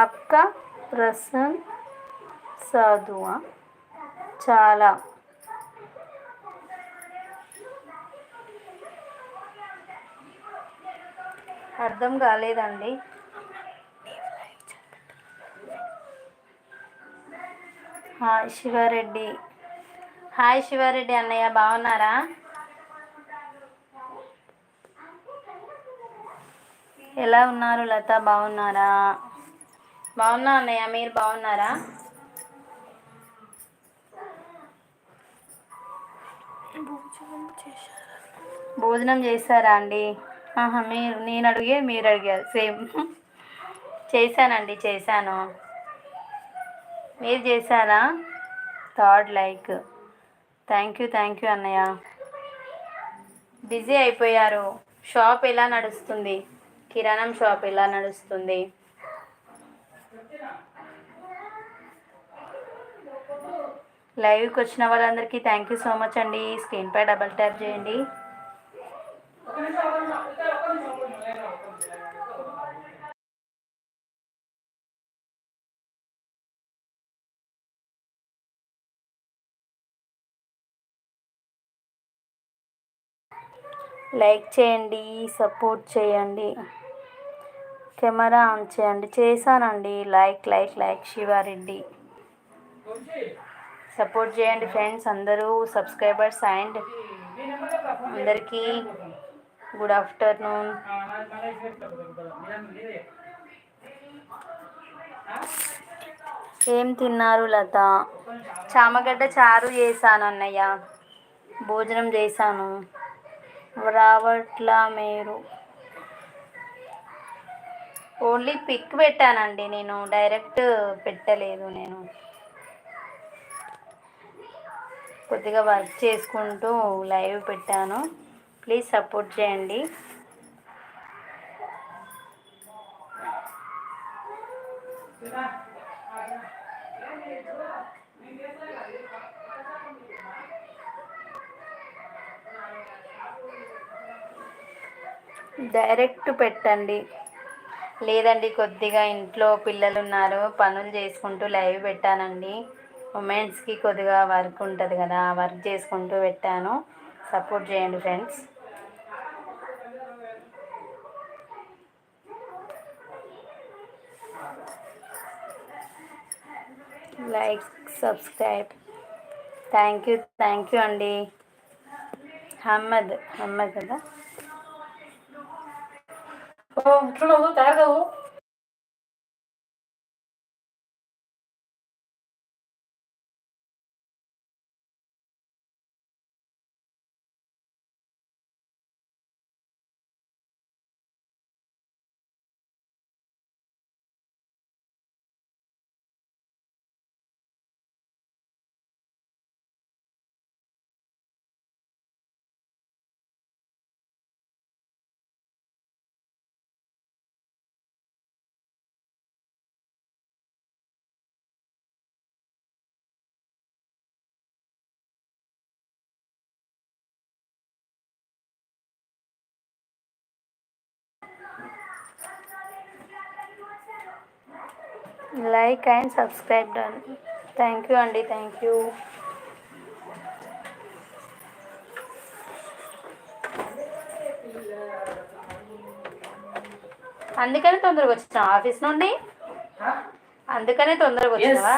అక్క ప్రసన్ సాధువా చాలా. అర్థం కాలేదండి. హాయ్ శివారెడ్డి. హాయ్ శివారెడ్డి అన్నయ్య బాగున్నారా? ఎలా ఉన్నారు లత? బాగున్నారా? బాగున్నా అన్నయ్య మీరు బాగున్నారా? భోజనం చేశారా? అండి? ఆహా మీరు నేను అడిగే మీరు అడిగారు సేమ్. చేశానండి చేశాను. మీరు చేశారా? Third like. Thank you thank you అన్నయ్య. బిజీ అయిపోయారు. షాప్ ఎలా నడుస్తుంది? కిరాణం షాప్ ఎలా నడుస్తుంది? లైవ్కి వచ్చిన వాళ్ళందరికీ థ్యాంక్ యూ సో మచ్ అండి. స్క్రీన్పై డబల్ ట్యాప్ చేయండి. లైక్ చేయండి సపోర్ట్ చేయండి. కెమెరా ఆన్ చేయండి. చేశానండి. Like like like Siva Reddy. Support చేయండి ఫ్రెండ్స్ అందరూ సబ్స్క్రైబర్స్ అండ్ అందరికీ గుడ్ ఆఫ్టర్నూన్. ఏం తిన్నారు లత? చామగడ్డ చారు చేశాను అన్నయ్య. భోజనం చేశాను. రావట్లా మీరు? ఓన్లీ పిక్ పెట్టానండి నేను డైరెక్ట్ పెట్టలేదు నేను. కొద్దిగా వర్క్ చేసుకుంటూ లైవ్ పెట్టాను. ప్లీజ్ సపోర్ట్ చేయండి. డైరెక్ట్ పెట్టండి. లేదండి కొద్దిగా ఇంట్లో పిల్లలు ఉన్నారు పనులు చేసుకుంటూ లైవ్ పెట్టానండి. ఉమెన్స్కి కొద్దిగా వర్క్ ఉంటుంది కదా వర్క్ చేసుకుంటూ పెట్టాను. సపోర్ట్ చేయండి friends like subscribe thank you thank you అండి. హమ్మద్ హమ్మద్ కదా? తయారు like and subscribe done. Thank you అండి థ్యాంక్ యూ. అందుకనే తొందరగా వచ్చినా ఆఫీస్ నుండి? అందుకనే తొందరగా వచ్చినావా?